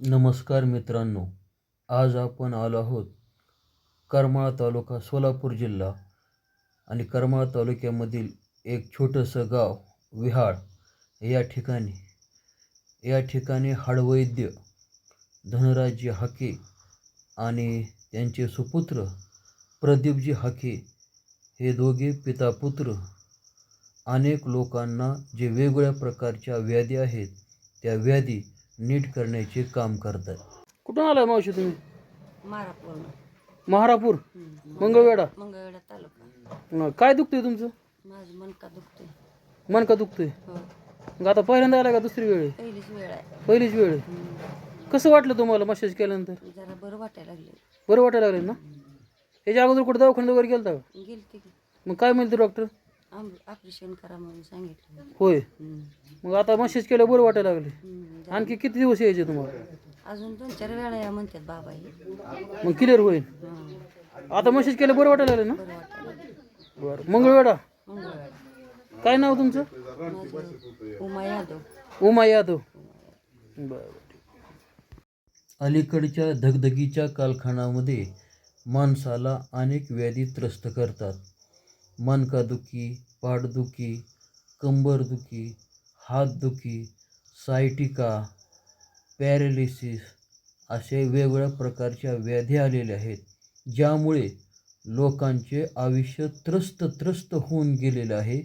नमस्कार मित्रांनो आज आपण आलो आहोत करमाळा तालुका सोलापूर जिल्हा आणि करमाळा तालुक्यामधील एक छोटंसं गाव विहाळ या ठिकाणी. या ठिकाणी हाडवैद्य धनराजी हाके आणि त्यांचे सुपुत्र प्रदीपजी हाके हे दोघे पिता पुत्र अनेक लोकांना जे वेगवेगळ्या प्रकारच्या व्याधी आहेत त्या व्याधी नीट करण्याचे काम करतात. कुठून आलाय मावशी तुम्ही? मारापूर्ण महारापूर? मंगळवेढा? मंगळवेढा तालुका. काय दुखतंय तुमचं? माझं मनका दुखतोय? मन का दुखतंय? हो. मग आता पहिल्यांदा आला का दुसरी वेळ? आहे? पहिलीच वेळ आहे. पहिलीच वेळ आहे. हम्म. कसं वाटलं तुम्हाला मसाज केल्यानंतर? जरा बरं वाटायला लागले बरं वाटायला लागलं ना? याच्या अगोदर कुठं दवाखान्यात वगैरे गेलता का? गेलते की. मग काय म्हणते डॉक्टर ऑपरेशन करा म्हणून सांगितलं होय. मग आता मसाज केलं बरं वाटायला लागले. आणखी किती दिवस यायचे तुम्हाला? अजून दोन चार वेळा या म्हणतात बाबा हे मग क्लिअर होईल. हं. आता मसाज केलं बरं वाटायला लागलं ना? बरं वाटायला मंगळवेढा? काय नाव तुमचं? माझं उमा यादव. उमा यादव. बरं अलीकडच्या धगधगीच्या कालखंडामध्ये माणसाला अनेक व्याधी त्रस्त करतात. मनकादुखी पाठदुखी कंबरदुखी हातदुखी सायटिका पॅरेलिसिस असे वेगवेगळ्या प्रकारच्या व्याधी आलेल्या आहेत ज्यामुळे लोकांचे आयुष्य त्रस्त त्रस्त होऊन गेलेलं आहे.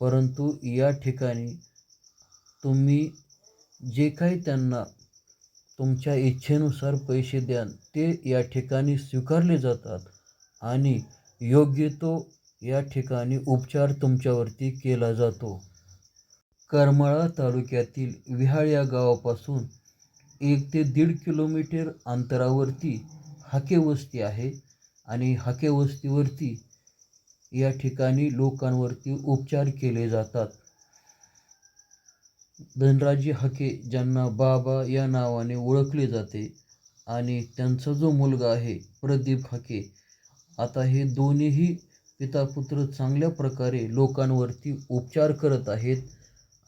परंतु या ठिकाणी तुम्ही जे काही त्यांना तुमच्या इच्छेनुसार पैसे द्याल ते या ठिकाणी स्वीकारले जातात आणि योग्य तो या ठिकाणी उपचार तुमच्यावरती केला जातो. करमाळा तालुक्यातील विहाळ या गावापासून एक ते दीड किलोमीटर अंतरावरती हाके वस्ती आहे आणि हाके वस्तीवरती या ठिकाणी लोकांवरती उपचार केले जातात. धनराजी हाके ज्यांना बाबा या नावाने ओळखले जाते आणि त्यांचा जो मुलगा आहे प्रदीप हाके आता हे दोन्हीही पिता पुत्र चांगल्या प्रकारे लोकांवरती उपचार करत आहेत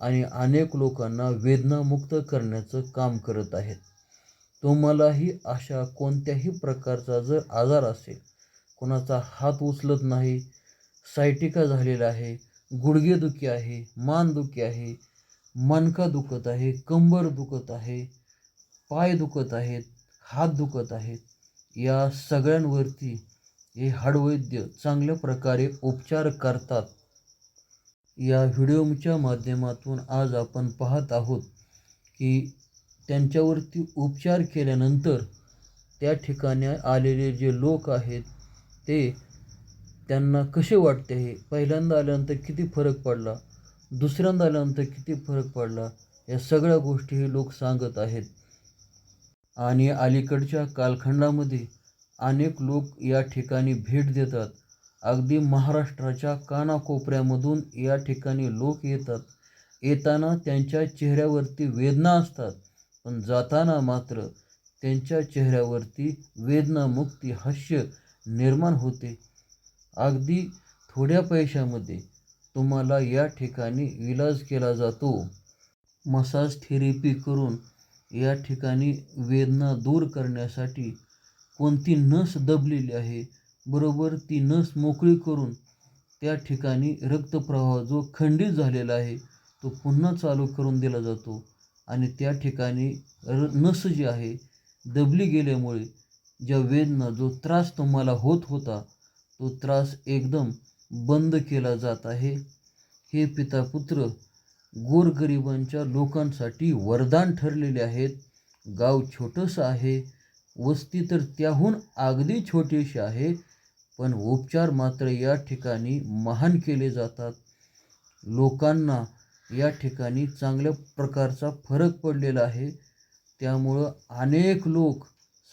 आणि अनेक लोकांना वेदनामुक्त करण्याचं काम करत आहेत. तुम्हालाही अशा कोणत्याही प्रकारचा जर आजार असेल कोणाचा हात उचलत नाही सायटिका झालेला आहे गुडघेदुखी आहे मानदुखी आहे मणका दुखत आहे कंबर दुखत आहे पाय दुखत आहेत हात दुखत आहेत या सगळ्यांवरती हे हाडवैद्य चांगल्या प्रकारे उपचार करतात. या व्हिडिओच्या माध्यमातून आज आपण पाहत आहोत की त्यांच्यावरती उपचार केल्यानंतर त्या ठिकाणी आलेले जे लोक आहेत ते त्यांना कसे वाटते? हे पहिल्यांदा आल्यानंतर किती फरक पडला? दुसऱ्यांदा आल्यानंतर किती फरक पडला? या सगळ्या गोष्टी हे लोक सांगत आहेत. आणि अलीकडच्या कालखंडामध्ये अनेक लोक या ठिकाणी भेट देतात. अगदी महाराष्ट्राच्या कानाकोपऱ्यामधून या ठिकाणी लोक येतात. येताना त्यांच्या चेहऱ्यावरती वेदना असतात. पण जाताना मात्र त्यांच्या चेहऱ्यावरती वेदनामुक्ती हास्य निर्माण होते. अगदी थोड्या पैशामध्ये तुम्हाला या ठिकाणी इलाज केला जातो. मसाज थेरपी करून या ठिकाणी वेदना दूर करण्यासाठी कोणती नस दबलेली आहे बरोबर ती नस मोकळी करून त्या ठिकाणी रक्तप्रवाह जो खंडित झालेला आहे तो पुन्हा चालू करून दिला जातो. आणि त्या ठिकाणी र नस जी आहे दबली गेल्यामुळे ज्या वेदना जो त्रास तुम्हाला होत होता तो त्रास एकदम बंद केला जात आहे. हे पिता पुत्र गोरगरिबांच्या लोकांसाठी वरदान ठरलेले आहेत. गाव छोटंसं आहे वस्ती तर त्याहून अगदी छोटीशी आहे पण उपचार मात्र या ठिकाणी महान केले जातात. लोकांना या ठिकाणी चांगल्या प्रकारचा फरक पडलेला आहे. त्यामुळं अनेक लोक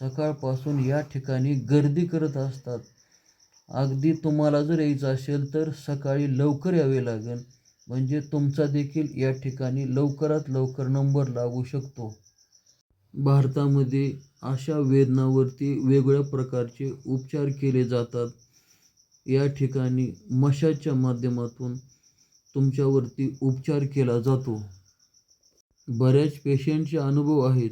सकाळपासून या ठिकाणी गर्दी करत असतात. अगदी तुम्हाला जर यायचं असेल तर सकाळी लवकर यावे लागेल. म्हणजे तुमचा देखील या ठिकाणी लवकरात लवकर नंबर लागू शकतो. भारतामध्ये अशा वेदनावरती वेगवेगळ्या प्रकारचे उपचार केले जातात. या ठिकाणी मशाच्या माध्यमातून तुमच्यावरती उपचार केला जातो. बऱ्याच पेशंटचे अनुभव आहेत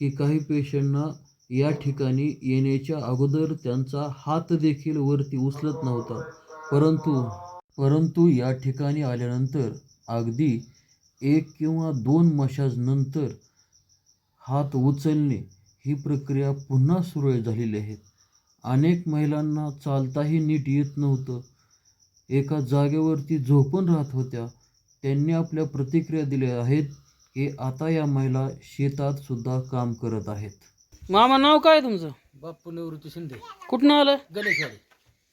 की काही पेशंटना या ठिकाणी येण्याच्या अगोदर त्यांचा हात देखील वरती उचलत नव्हता. परंतु परंतु या ठिकाणी आल्यानंतर अगदी एक किंवा दोन मशाज नंतर हात उचलणे ही प्रक्रिया पुन्हा सुरळीत झालेली आहे. अनेक महिलांना चालताही नीट येत नव्हतं. एका जागेवरती झोपून राहत होत्या. त्यांनी आपल्या प्रतिक्रिया दिल्या आहेत की आता या महिला शेतात सुद्धा काम करत आहेत. मामा नाव काय तुमचं? बाप्पू निवृत्ती शिंदे. कुठनं आलं गणेशवाडी.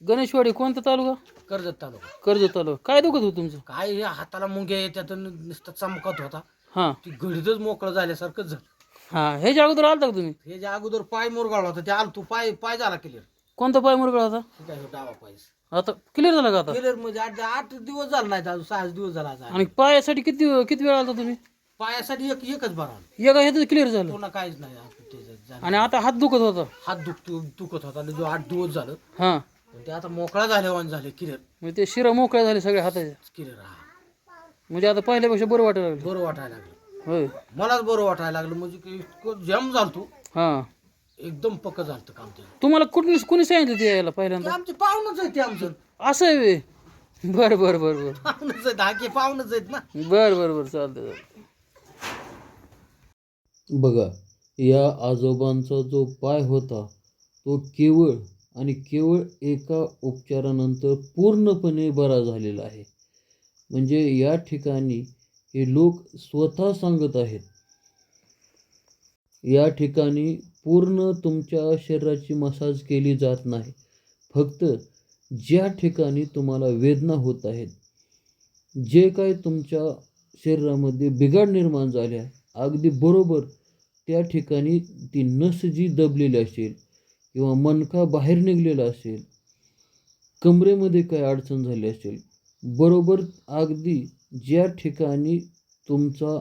गणेशवाडी कोणता तालुका? कर्जत तालुका. कर्जत तालुका. काय दुखत होतं तुमचं? काय हे हाताला मुंग्या येतात आणि नुसतं चमकत होता. हां. ती घडीतच मोकळं झाल्यासारखंच झालं. हां ह्याच्या अगोदर आलता का तुम्ही? हे जे अगोदर पाय मुरगाळला होता ते आल तू पाय पाय झाला क्लिअर कोणता पाय मुरगळा होता? ठीक आहे ह्यो डावा पाय आता क्लिअर झाला का आता? क्लिअर म्हणजे आठ आठ दिवस झाला नाही अजून सहा दिवस झाला आज. आणि पायासाठी किती किती वेळ आलता तुम्ही? पायासाठी एक एकच बरा एका ह्याचं क्लिअर झालं. पुन्हा काहीच नाही आता ते झालं. आणि आता हात दुखत होता. हात दुखतो दुखत होता जो आठ दिवस झालं हां. पण ते आता मोकळा झाल्यावान झाले क्लिअर म्हणजे ते शिरा मोकळ्या झाले सगळ्या हाताच्या क्लिअर हा. म्हणजे आता पहिल्यापेक्षा बरं वाटायला लागलं. बरं वाटायला लागलं. होय. मलाच बरं वाटायला लागलं म्हणजे की इतकं जम झालतो हां. एकदम पक्क झालतं काम ते तुम्हाला कुठून कुणी सांगितलं ते यायला ते पहिल्यांदा आमचे पाहुणच आहेत ते आमचं. असं आहे वे बरं बरं बरं बरं. पाहुणच आहेत हाके पाहुणच आहेत ना. बरं बरं बरं चालतं बघा या आजोबांचा जो पाय होता तो केवळ आणि केवळ एका उपचारानंतर पूर्णपणे बरा झालेला आहे. म्हणजे या ठिकाणी हे लोक स्वतः सांगत आहेत. या ठिकाणी पूर्ण तुमच्या शरीराची मसाज केली जात नाही. फक्त ज्या ठिकाणी तुम्हाला वेदना होत आहेत जे काय तुमच्या शरीरामध्ये बिघाड निर्माण झाल्या अगदी बरोबर त्या ठिकाणी ती नस जी दबलेली असेल किंवा मनका बाहेर निघलेला असेल कमरेमध्ये काय अडचण झाली असेल बरोबर अगदी ज्या ठिकाणी तुमचा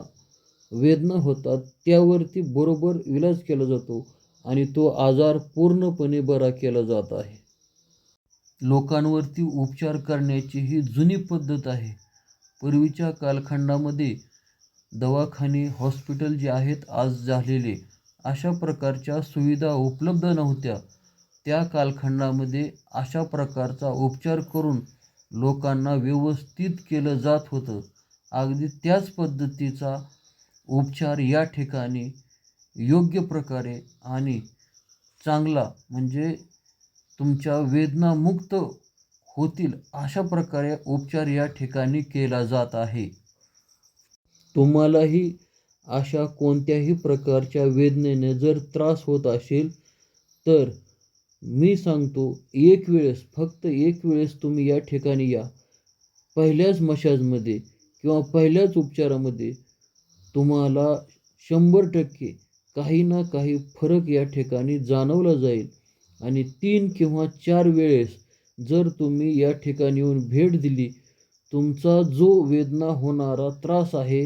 वेदना होतात त्यावरती बरोबर इलाज केला जातो आणि तो आजार पूर्णपणे बरा केला जात आहे. लोकांवरती उपचार करण्याची ही जुनी पद्धत आहे. पूर्वीच्या कालखंडामध्ये दवाखाने हॉस्पिटल जे आहेत आज झालेले अशा प्रकारच्या सुविधा उपलब्ध नव्हत्या. त्या कालखंडामध्ये अशा प्रकारचा उपचार करून लोकांना व्यवस्थित केलं जात होतं. अगदी त्याच पद्धतीचा उपचार या ठिकाणी योग्य प्रकारे आणि चांगला म्हणजे तुमच्या वेदनामुक्त होतील अशा प्रकारे उपचार या ठिकाणी केला जात आहे. तुम्हालाही अशा कोणत्याही प्रकारच्या वेदनेने जर त्रास होत असेल तर मी सांगतो एक वेळेस फक्त एक वेळेस तुम्ही या ठिकाणी या. पहिल्याच मशाजमध्ये किंवा पहिल्याच उपचारामध्ये तुम्हाला शंभर टक्के काही ना काही फरक या ठिकाणी जाणवला जाईल. आणि तीन किंवा चार वेळेस जर तुम्ही या ठिकाणी येऊन भेट दिली तुमचा जो वेदना होणारा त्रास आहे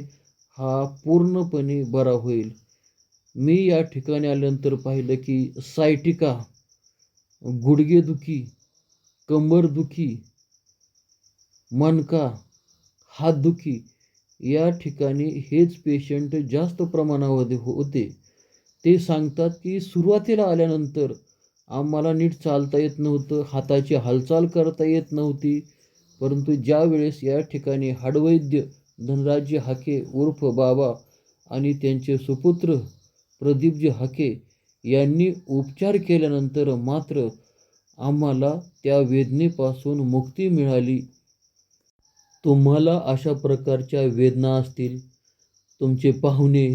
हा पूर्णपणे बरा होईल. मी या ठिकाणी आल्यानंतर पाहिलं की सायटिका गुडघेदुखी कंबरदुखी मणका हातदुखी या ठिकाणी हेच पेशंट जास्त प्रमाणामध्ये हो- होते. ते सांगतात की सुरुवातीला आल्यानंतर आम्हाला नीट चालता येत नव्हतं हाताची हालचाल करता येत नव्हती. परंतु ज्या वेळेस या ठिकाणी हाडवैद्य धनराजी हाके उर्फ बाबा आणि त्यांचे सुपुत्र प्रदीपजी हाके यांनी उपचार केल्यानंतर मात्र आम्हाला त्या वेदनेपासून मुक्ती मिळाली. तुम्हाला अशा प्रकारच्या वेदना असतील. तुमचे पाहुणे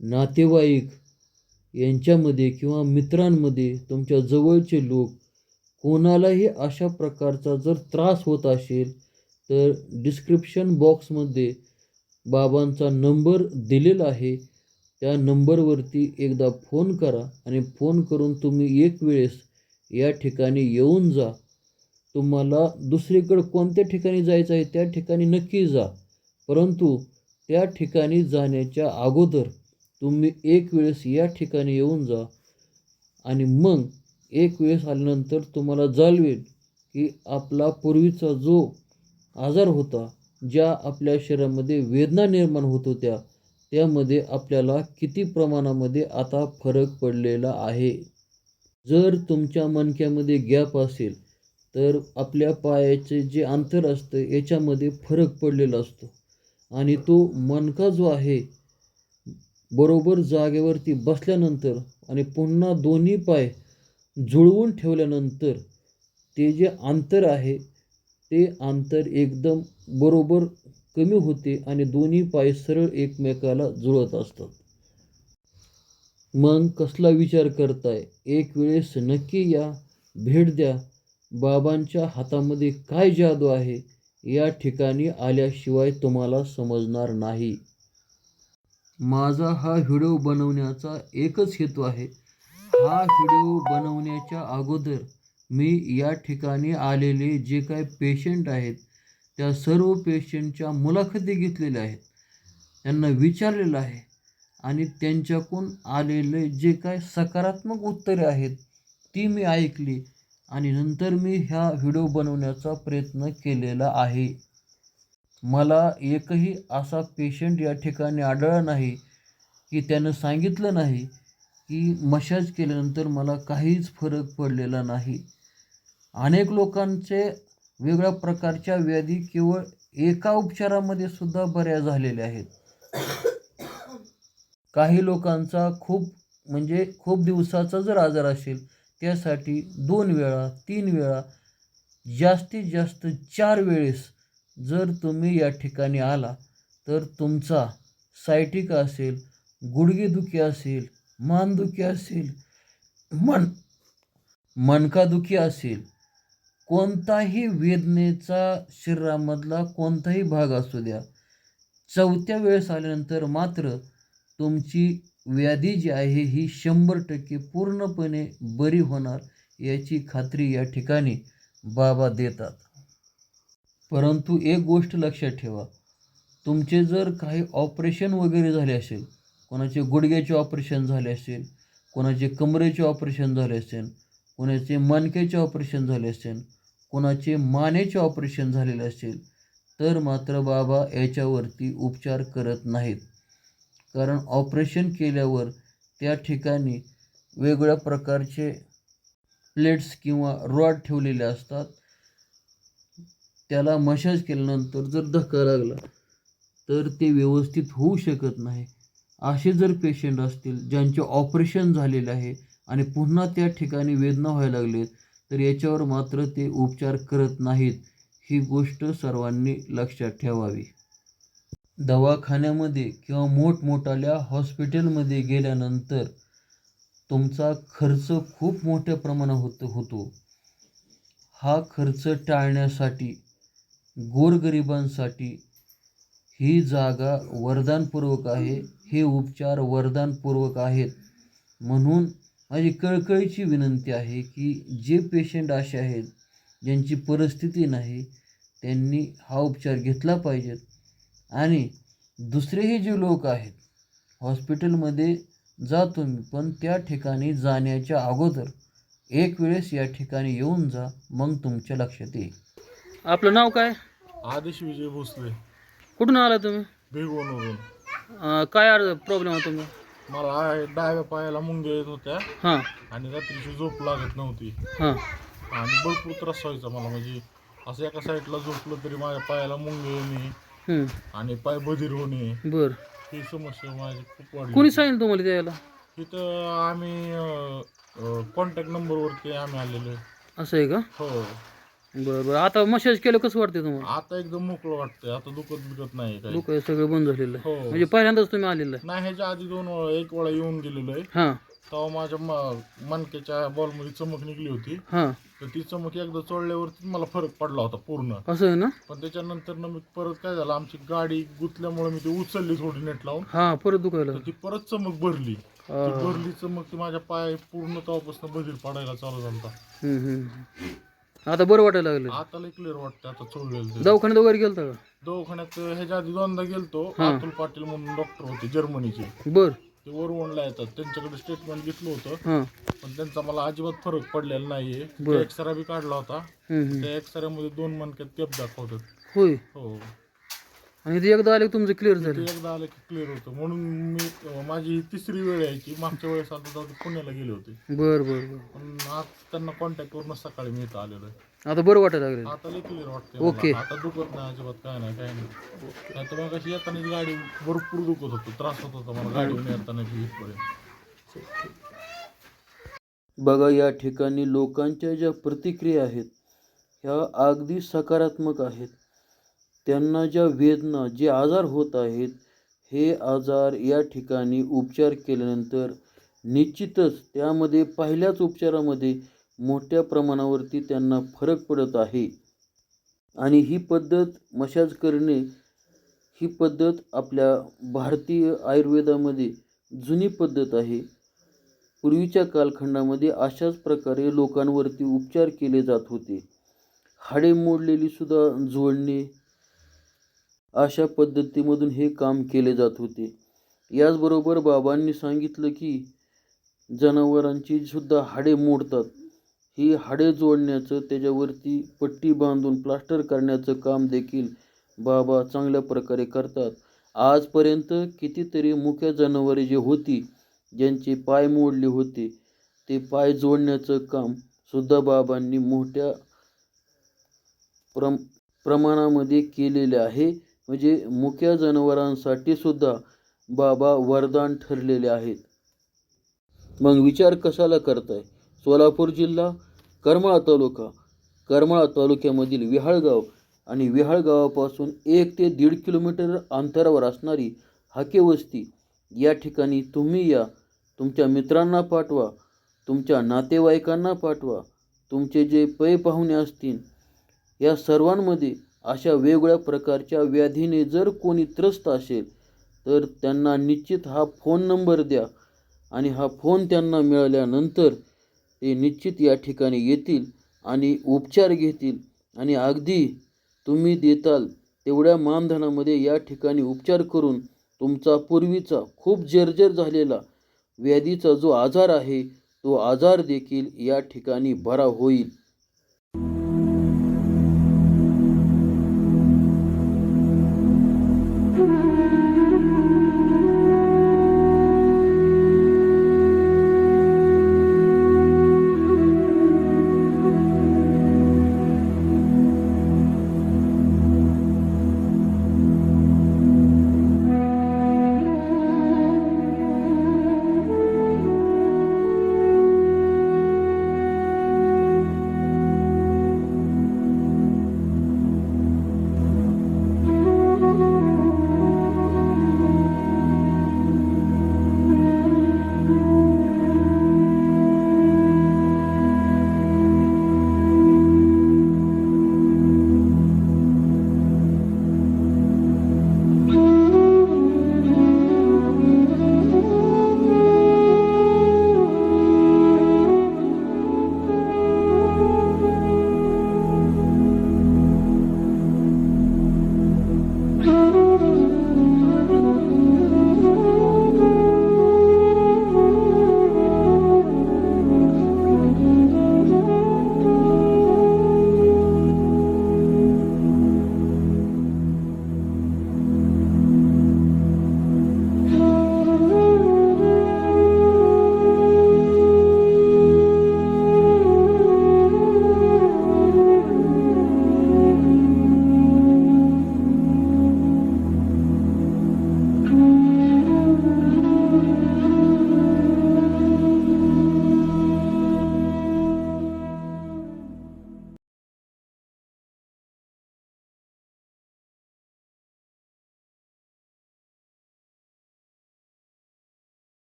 नातेवाईक यांच्यामध्ये किंवा मित्रांमध्ये तुमच्या जवळचे लोक कोणालाही अशा प्रकारचा जर त्रास होत असेल तर डिस्क्रिप्शन बॉक्समध्ये बाबांचा नंबर दिलेला आहे. त्या नंबरवरती एकदा फोन करा आणि फोन करून तुम्ही एक वेळेस या ठिकाणी येऊन जा. तुम्हाला दुसरीकडं कोणत्या ठिकाणी जायचं आहे त्या ठिकाणी नक्की जा. परंतु त्या ठिकाणी जाण्याच्या अगोदर तुम्ही एक वेळेस या ठिकाणी येऊन जा आणि मग एक वेळेस आल्यानंतर तुम्हाला जाणवेल की आपला पूर्वीचा जो आजार होता ज्या आपल्या शरीरामध्ये वेदना निर्माण होत होत्या त्यामध्ये आपल्याला किती प्रमाणामध्ये आता फरक पडलेला आहे? जर तुमच्या मणक्यामध्ये गॅप असेल तर आपल्या पायाचे जे अंतर असतं याच्यामध्ये फरक पडलेला असतो. आणि तो मणका जो आहे बरोबर जागेवरती बसल्यानंतर आणि पुन्हा दोन्ही पाय जुळवून ठेवल्यानंतर ते जे अंतर आहे ते अंतर एकदम बरोबर कमी होते आणि दोन्ही पाय सरळ एकमेकाला जुळत असतात. मग कसला विचार करताय? एक वेळेस नक्की या भेट द्या. बाबांच्या हातामध्ये काय जादू आहे? या ठिकाणी आल्याशिवाय तुम्हाला समजणार नाही. माझा हा व्हिडिओ बनवण्याचा एकच हेतू आहे. हा व्हिडिओ बनवण्याच्या अगोदर मी या ठिकाणी आलेले जे काय पेशंट आहेत त्या सर्व पेशंटच्या मुलाखती घेतलेल्या आहेत. त्यांना विचारलेलं आहे आणि त्यांच्याकडून आलेले जे काय सकारात्मक उत्तरे आहेत ती मी ऐकली आणि नंतर मी ह्या व्हिडिओ बनवण्याचा प्रयत्न केलेला आहे. मला एकही असा पेशंट या ठिकाणी आढळला नाही की त्यानं सांगितलं नाही की मशाज केल्यानंतर मला काहीच फरक पडलेला नाही. अनेक लोकांचे वेगळ्या प्रकारच्या व्याधी केवळ एका उपचारामध्ये सुद्धा बऱ्या झालेल्या आहेत. काही लोकांचा खूप म्हणजे खूप दिवसाचा जर आजार असेल त्यासाठी दोन वेळा तीन वेळा जास्तीत जास्त चार वेळेस जर तुम्ही या ठिकाणी आला तर तुमचा सायटिका असेल गुडघेदुखी असेल मानदुखी असेल मन मणकादुखी असेल कोणताही वेदनेचा शरीरामधला कोणताही भाग असू द्या चौथ्या वेळेस आल्यानंतर मात्र तुमची व्याधी जी आहे ही शंभर टक्के पूर्णपणे बरी होणार याची खात्री या ठिकाणी बाबा देतात. परंतु एक गोष्ट लक्षात ठेवा तुमचे जर काही ऑपरेशन वगैरे झाले असेल कोणाचे गुडघ्याचे ऑपरेशन झाले असेल कोणाचे कमरेचे ऑपरेशन झाले असेल कोणाचे मानकेचे ऑपरेशन झाले असेल कोणाचे मानेचे ऑपरेशन झालेले असेल तर मात्र बाबा याच्यावरती उपचार करत नाहीत. कारण ऑपरेशन केल्यावर त्या ठिकाणी वेगळ्या प्रकारचे प्लेट्स किंवा रॉड ठेवलेले असतात. त्याला मशाज केल्यानंतर जर धक्का लागला तर ते व्यवस्थित होऊ शकत नाही. असे जर पेशंट असतील ज्यांचे ऑपरेशन झालेले आहे आणि पुन्हा त्या ठिकाणी वेदना व्हायला लागलेत तर याच्यावर मात्र ते उपचार करत नाहीत ही गोष्ट सर्वांनी लक्षात ठेवावी. दवाखान्यामध्ये किंवा मोठमोठाल्या हॉस्पिटलमध्ये गेल्यानंतर तुमचा खर्च खूप मोठ्या प्रमाणात होत होतो. हा खर्च टाळण्यासाठी गोरगरिबांसाठी ही जागा वरदानपूर्वक आहे हे उपचार वरदानपूर्वक आहेत. म्हणून माझी कळकळीची विनंती आहे की जे पेशंट असे आहेत ज्यांची परिस्थिती नाही त्यांनी हा उपचार घेतला पाहिजेत. आणि दुसरेही जे लोक आहेत हॉस्पिटलमध्ये जा तुम्ही पण त्या ठिकाणी जाण्याच्या अगोदर एक वेळेस या ठिकाणी येऊन जा मग तुमच्या लक्षात येईल. आपलं नाव काय? आदेश विजय भोसले. कुठून आला तुम्ही? काय प्रॉब्लेम आहे तुम्ही मला डाव्या पायाला मुंग्या येत होत्या. हां. आणि रात्रीची झोप लागत नव्हती. हां. आणि भरपूर त्रास व्हायचा मला. म्हणजे असं एका साईडला झोपलं तरी माझ्या पायाला मुंग्या येणे आणि पाय बधीर होणे. बरं. ही समस्या माझी खूप वाढली कोणी सांगितलं तुम्हाला द्यायला तिथं आम्ही कॉन्टॅक्ट नंबरवरती आम्ही आलेलो आहे. असं आहे का? हो. बरं बरं आता मशाज केलं कसं वाटतंय तुम्हाला? आता एकदम मोकळं वाटतंय आता दुखत बिकत नाही काही. डोकं सगळं बंद झालेलं आहे. हो. म्हणजे पहिल्यांदाच तुम्ही आलेलं नाही ह्याच्या आधी दोन वेळा एक वेळा येऊन गेलेलो आहे. हां. तेव्हा माझ्या म- मणक्याच्या बॉलमध्ये चमक निघली होती. हां. तर ती चमक एकदा चोळल्यावरती मला फरक पडला होता पूर्ण. असं आहे ना? पण त्याच्यानंतर ना मी परत काय झालं आमची गाडी गुतल्यामुळे मी ती उचलली थोडी नेट लावून. हां परत दुखायला तर ती परत चमक भरली. ती. भरली चमक ती माझ्या पाय पूर्ण तेव्हापासून बधीर पडायला चालू झाला हं, हं. आता बरं वाटायला लागलं. आता लय क्लिअर वाटतं आता चोळलेलं ते. दवाखान्यात वगैरे गेलता का? दवाखान्यात ह्याच्या आधी दोनदा गेलतो. अतुल पाटील म्हणून डॉक्टर होते जर्मनीचे. बरं. ते वरवणला येतात. त्यांच्याकडे स्टेटमेंट घेतलं होतं हां. पण त्यांचा मला अजिबात फरक पडलेला नाहीये. एक्सरा बी काढला होता. त्या एक्सऱ्यामध्ये दोन मणक्यात केप दाखवतात. होय. हो. आणि ते एकदा आले की तुमचं क्लिअर ते झालं एकदा आलं की क्लिअर होतं. म्हणून मी अं, माझी ही तिसरी वेळ यायची मागच्या वेळेस आता जाऊ पुण्याला गेले होते. बर बर बर. पण आज त्यांना कॉन्टॅक्ट करून सकाळी मी इथं आलेलो आहे. आता बरं वाटायला लागलं आता लई क्लिअर वाटते ओके. आता दुखत नाही अजिबात काय नाही काय नाही. तर मग अशी येताना गाडी भरपूर दुखत होतो त्रास होत होता मला गाडीवर येताना इथपर्यंत. बघा या ठिकाणी लोकांच्या ज्या प्रतिक्रिया आहेत ह्या अगदी सकारात्मक आहेत. त्यांना ज्या वेदना जे आजार होत आहेत हे आजार या ठिकाणी उपचार केल्यानंतर निश्चितच त्यामध्ये पहिल्याच उपचारामध्ये मोठ्या प्रमाणावरती त्यांना फरक पडत आहे. आणि ही पद्धत मशाज करणे ही पद्धत आपल्या भारतीय आयुर्वेदामध्ये जुनी पद्धत आहे. पूर्वीच्या कालखंडामध्ये अशाच प्रकारे लोकांवरती उपचार केले जात होते. हाडे मोडलेली सुद्धा जोडणे अशा पद्धतीमधून हे काम केले जात होते. याचबरोबर बाबांनी सांगितलं की जनावरांची सुद्धा हाडे मोडतात. ही हाडे जोडण्याचं त्याच्यावरती पट्टी बांधून प्लास्टर करण्याचं काम देखील बाबा चांगल्या प्रकारे करतात. आजपर्यंत कितीतरी मुख्या जनावरे जे होती ज्यांचे पाय मोडले होते ते पाय जोडण्याचं काम सुद्धा बाबांनी मोठ्या प्रम प्रमाणामध्ये केलेले आहे. म्हणजे मुक्या जनावरांसाठी सुद्धा बाबा वरदान ठरलेले आहेत. मग विचार कशाला करताय? सोलापूर जिल्हा करमाळा तालुका. करमाळा तालुक्यामधील विहाळगाव आणि विहाळगावापासून एक ते दीड किलोमीटर अंतरावर असणारी हाके वस्ती या ठिकाणी तुम्ही या. तुमच्या मित्रांना पाठवा तुमच्या नातेवाईकांना पाठवा तुमचे जे पै पाहुणे असतील या सर्वांमध्ये अशा वेगवेगळ्या प्रकारच्या व्याधीने जर कोणी त्रस्त असेल तर त्यांना निश्चित हा फोन नंबर द्या आणि हा फोन त्यांना मिळाल्यानंतर ते निश्चित या ठिकाणी येतील आणि उपचार घेतील. आणि अगदी तुम्ही देताल तेवढ्या मानधनामध्ये या ठिकाणी उपचार करून तुमचा पूर्वीचा खूप जर्जर झालेला व्याधीचा जो आजार आहे तो आजार देखील या ठिकाणी बरा होईल.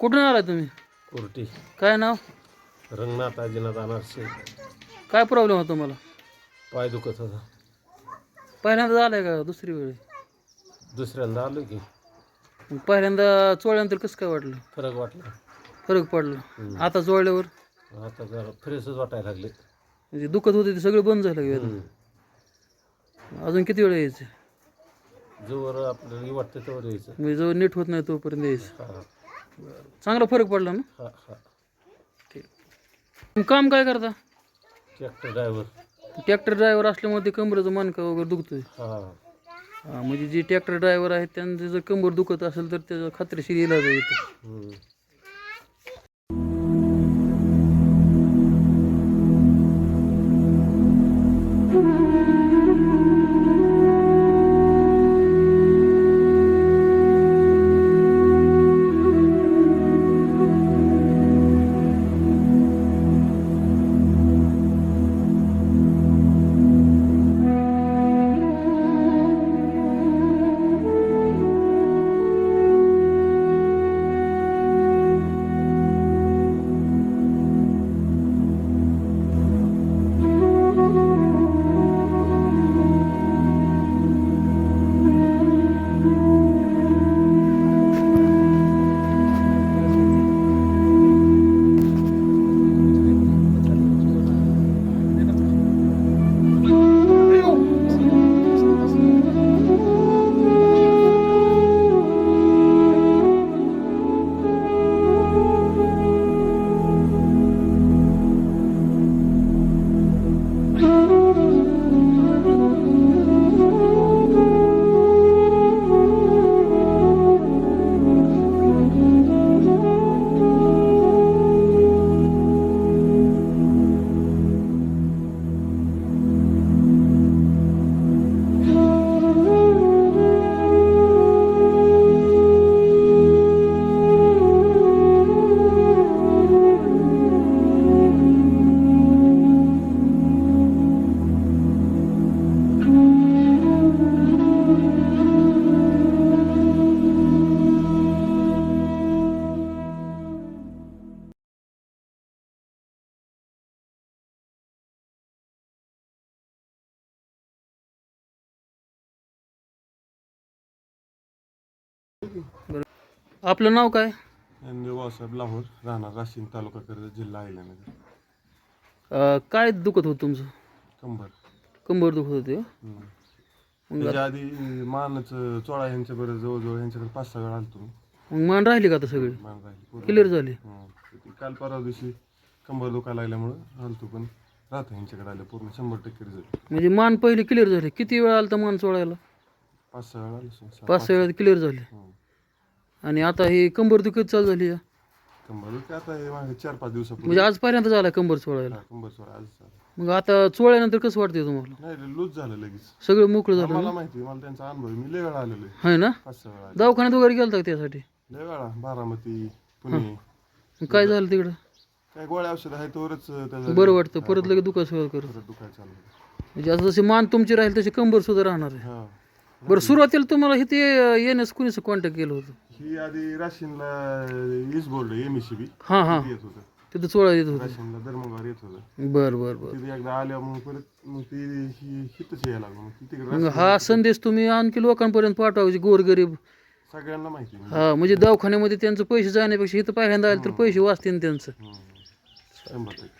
कुठून आला तुम्ही? कोरटी. काय नाव? रंगनाथ आजीनाथ अनारसे. काय प्रॉब्लेम होता तुम्हाला? पाय दुखत होता. पहिल्यांदा झालाय का दुसरी वेळ? दुसऱ्यांदा आलो की. मग पहिल्यांदा चोळल्यानंतर कसं काय वाटलं? फरक वाटला. फरक पडला. आता चोळल्यावर आता जरा फ्रेशच वाटायला लागले. म्हणजे दुखत होते ते सगळं बंद झालं वेदना? अजून किती वेळ यायचं? जोवर आपल्याला वाटतं तेवढं यायचं. म्हणजे जवळ नीट होत नाही तोपर्यंत यायचं. हा. चांगला फरक पडला ना? हा हा. मग काम काय करता? Tractor driver. ट्रॅक्टर ड्रायव्हर असल्यामुळे ते कमरेचं मानका वगैरे दुखतोय. हा, म्हणजे जे ट्रॅक्टर ड्रायव्हर आहेत त्यांचं जर कंबर दुखत असेल तर त्याचा खात्रीशीर इलाज आहे इथं. हम्म. आपलं नाव काय? बाबासाहेब लाहोर राहणार राशीन तालुका कर्जत जिल्हा अहिल्यानगर. अं, काय दुखत होतं तुमचं? कंबर. कंबर दुखत होते? हम्म. मग त्याच्या आधी मानच चोळा यांच्या बरं जवळजवळ यांच्याकडे पाच सहा वेळा आलतो मी. मग मान राहिली का आता सगळी? मान राहिली. पूर्ण. क्लिअर झाली. हम्म. ती काल परवा दिवशी कंबर दुखायला लागल्यामुळं आलतो पण राहतो यांच्याकडे आलं पूर्ण शंभर टक्के रिझल्ट म्हणजे मान पहिली क्लिअर झाली. किती वेळ आला मान चोळायला? पाच सहा वेळा आलो पाच सहा वेळात क्लिअर झाली. हम्म. आणि आता ही कंबर दुखत चालू झाली आहे. कंबर दुखते आता हे मागे चार पाच दिवसापूर्वी. म्हणजे आज पहिल्यांदा झाला कंबर चोळायला. हा, कंबर आज झालं. मग आता चोळल्यानंतर कसं वाटतंय तुम्हाला? नाही लूज झालं लगेच. सगळं मोकळं झालं मला माहिती मला त्यांचा अनुभव आहे. मी लय वेळा आलेलो आहे. आहे ना? पाच सहा वेळा आलेलो. दवाखान्यात वगैरे गेलता का त्यासाठी? लय वेळा बारामती पुणे. मग काय झालं तिकडं? काय गोळ्या औषध आहे तोवरच त्याचं बरं वाटतं परत लगेच दुखा सुरुवात करत परत दुखायला चालू होतं. म्हणजे आता जशी मान तुमची राहील तशी कंबर सुद्धा राहणार आहे. हा. बरं सुरुवातीला तुम्हाला इथे येण्यास कुणीच कॉन्टॅक्ट केलं होतं? ही आधी राशीनला ईस बोर्ड एम सी बी हां हां. येत होतं. तिथं चोळा येत होतं. राशीनला येत होतं. बरं बरं बरं. तिथे एकदा आल्या मग परत मग ती ही हितच यायला लागलं. मग ती तिकडे मग हा संदेश तुम्ही आणखी लोकांपर्यंत पाठवायचे गोरगरीब. सगळ्यांना माहिती आहे. हा म्हणजे दवाखान्यामध्ये त्यांचं पैसे जाण्यापेक्षा इथं पहिल्यांदा आले तर पैसे वाचतील त्यांचं. हम्म. शंभर टक्के.